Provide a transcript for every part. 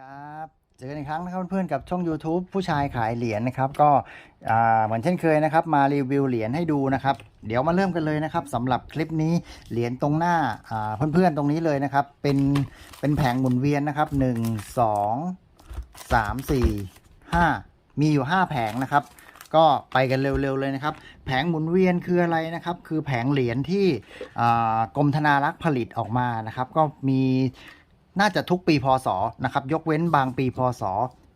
ครับเจอกันอีกครั้งนะครับเพื่อนๆกับช่อง YouTube ผู้ชายขายเหรียญนะครับ ก็เหมือนเช่นเคยนะครับ มารีวิวเหรียญให้ดูนะครับ เดี๋ยวมาเริ่มกันเลยนะครับสำหรับคลิปนี้เหรียญตรงหน้าเพื่อนๆตรงนี้เลยนะครับ เป็นเป็นแผงหมุนเวียนนะครับ 1 2 3 4 5 มีอยู่ 5 แผงนะครับ ก็ไปกันเร็วๆเลยนะครับ แผงหมุนเวียนคืออะไรนะครับ คือแผงเหรียญที่กรมธนารักษ์ผลิตออกมานะครับ ก็มี น่าจะทุกปีพศนะครับ ยกเว้นบางปีพศ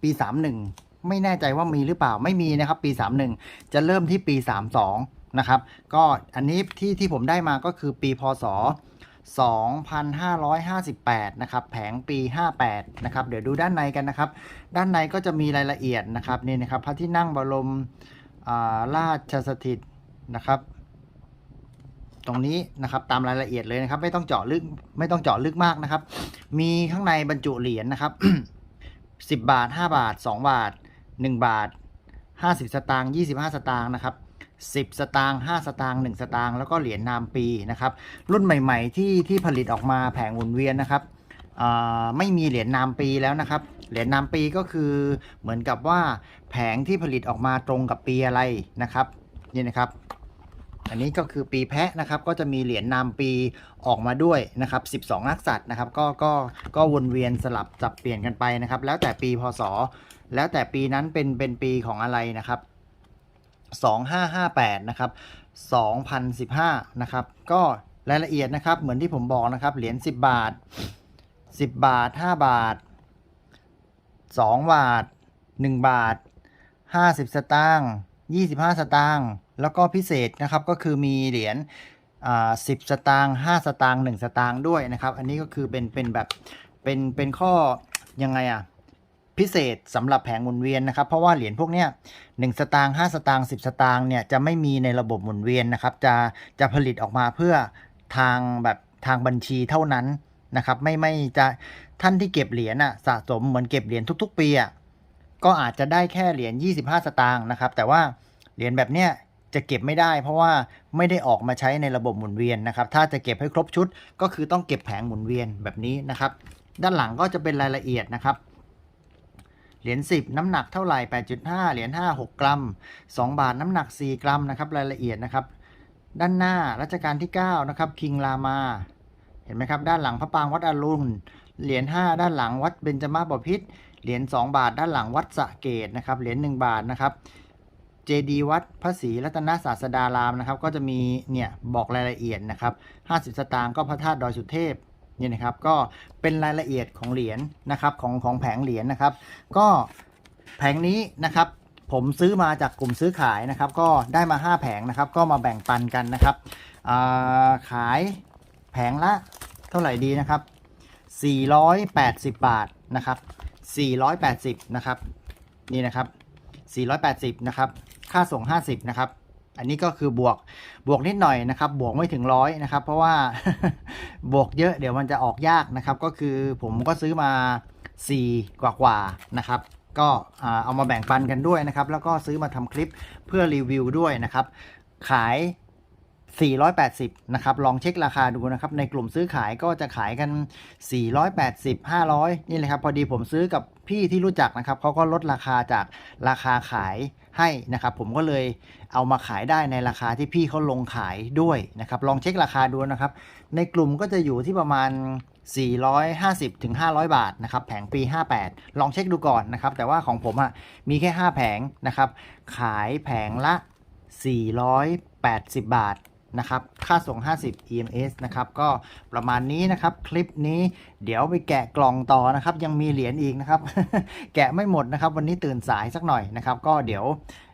ปี 31 ไม่แน่ใจว่ามีหรือเปล่าไม่มีนะครับ ปี 31 จะเริ่มที่ปี 32 นะครับ ก็อันนี้ที่ที่ผมได้มาก็คือปีพศ 2558 นะครับ แผงปี 58 นะครับ เดี๋ยวดูด้านในกันนะครับ ด้านในก็จะมีรายละเอียดนะครับนี่นะครับ พระที่นั่งบรมอราชสถิตนะครับ ตรงนี้นะครับตามรายละเอียดเลยนะครับ ไม่ต้องเจาะลึกไม่ต้องเจาะลึกมากนะครับ มีข้างในบรรจุเหรียญนะครับ10บาท5บาท2บาท1บาท50สตางค์25สตางค์นะครับ10สตางค์5สตางค์1สตางค์แล้วก็เหรียญนามปีนะครับ รุ่นใหม่ ๆ ที่ที่ผลิตออกมาแผงหมุนเวียนนะครับไม่มีเหรียญนามปีแล้วนะครับ เหรียญนามปีก็คือเหมือนกับว่าแผงที่ผลิตออกมาตรงกับปีอะไรนะครับ นี่นะครับ อันนี้ก็คือปีแพะนะครับก็จะมีเหรียญนามปีออกมาด้วยนะครับ 12 นักษัตริย์นะครับก็ก็ก็วนเวียนสลับจับเปลี่ยนกันไปนะครับ แล้วแต่ปีพศ แล้วแต่ปีนั้นเป็นเป็นปีของอะไรนะครับ 2558 นะครับ 2015 นะครับ ก็รายละเอียดนะครับเหมือนที่ผมบอกนะครับเหรียญ10 บาท 10 บาท 5 บาท 2 บาท 1 บาท 50 สตางค์ 25 สตางค์ แล้วก็พิเศษนะครับก็คือมีเหรียญอ่า10สตางค์5สตางค์1สตางค์ด้วยนะครับ อันนี้ก็คือเป็นเป็นแบบเป็นเป็นข้อยังไงอะพิเศษสำหรับแผงหมุนเวียนนะครับ เพราะว่าเหรียญพวกเนี้ย1สตางค์5สตางค์10สตางค์เนี่ยจะไม่มีในระบบหมุนเวียนนะครับ จะจะผลิตออกมาเพื่อทางแบบทางบัญชีเท่านั้นนะครับ ไม่ไม่จะท่านที่เก็บเหรียญอะสะสมเหมือนเก็บเหรียญทุก ๆ ปีอะ ก็อาจจะได้แค่เหรียญ 25 สตางค์นะครับ แต่ว่าเหรียญแบบเนี้ยจะเก็บไม่ได้ เพราะว่าไม่ได้ออกมาใช้ในระบบหมุนเวียนนะครับ ถ้าจะเก็บให้ครบชุด ก็คือต้องเก็บแผงหมุนเวียนแบบนี้นะครับ ด้านหลังก็จะเป็นรายละเอียดนะครับ เหรียญ10 น้ำหนักเท่าไหร่ 8.5 เหรียญ5 6 กรัม 2 บาทน้ำหนัก 4 กรัมนะครับรายละเอียดนะครับ ด้านหน้ารัชกาลที่9นะครับคิงรามา เห็นไหมครับ ด้านหลังพระปางวัดอรุณเหรียญ5ด้านหลังวัดเบญจมาบพิตร เหรียญ2บาทด้านหลังวัดสะเกตนะครับ เหรียญ1บาทนะครับเจดีวัดพระศรีรัตนศาสดารามนะครับ ก็จะมีเนี่ยบอกรายละเอียดนะครับ50 สตางค์ก็พระธาตุดอยสุเทพเนี่ยนะครับ ก็เป็นรายละเอียดของเหรียญนะครับของของแผงเหรียญนะครับ ก็แผงนี้นะครับผมซื้อมาจากกลุ่มซื้อขายนะครับ ก็ได้มา 5 แผงนะครับ ก็มาแบ่งปันกันนะครับขายแผงละเท่าไหร่ดีนะครับ 480 บาทนะครับ 480 นะครับ นี่นะครับ 480 นะครับ ค่าส่ง 50 นะครับ อันนี้ก็คือบวกบวกนิดหน่อยนะครับ บวกไม่ถึงร้อยนะครับ เพราะว่าบวกเยอะเดี๋ยวมันจะออกยากนะครับ ก็คือผมก็ซื้อมา 4 กว่ากว่านะครับ ก็เอามาแบ่งปันกันด้วยนะครับ แล้วก็ซื้อมาทำคลิปเพื่อรีวิวด้วยนะครับ ขาย 480 นะครับ ลองเช็คราคาดูนะครับ ในกลุ่มซื้อขายก็จะขายกัน 480 500 นี่เลยครับ พอดีผมซื้อกับพี่ที่รู้จักนะครับ เขาก็ลดราคาจากราคาขายให้นะครับ ผมก็เลยเอามาขายได้ในราคาที่พี่เขาลงขายด้วยนะครับ ลองเช็คราคาดูนะครับ ในกลุ่มก็จะอยู่ที่ประมาณ 450ถึง500 บาทนะครับ แผงปี 58 ลองเช็คดูก่อนนะครับ แต่ว่าของผมอะมีแค่ 5 แผงนะครับ ขายแผงละ 480 บาท นะครับ ค่าส่ง 50 EMS นะครับ ก็ประมาณนี้นะครับ คลิปนี้เดี๋ยวไปแกะกล่องต่อนะครับ ยังมีเหรียญอีกนะครับ แกะไม่หมดนะครับ วันนี้ตื่นสายสักหน่อยนะครับ ก็เดี๋ยว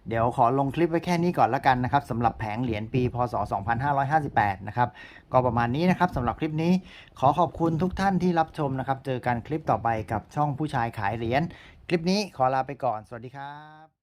เดี๋ยวขอลงคลิปไว้แค่นี้ก่อนละกันนะครับสำหรับแผงเหรียญปี พศ 2558 นะครับ ก็ประมาณนี้นะครับสำหรับคลิปนี้ ขอขอบคุณทุกท่านที่รับชมนะครับ เจอกันคลิปต่อไปกับช่องผู้ชายขายเหรียญ คลิปนี้ขอลาไปก่อน สวัสดีครับ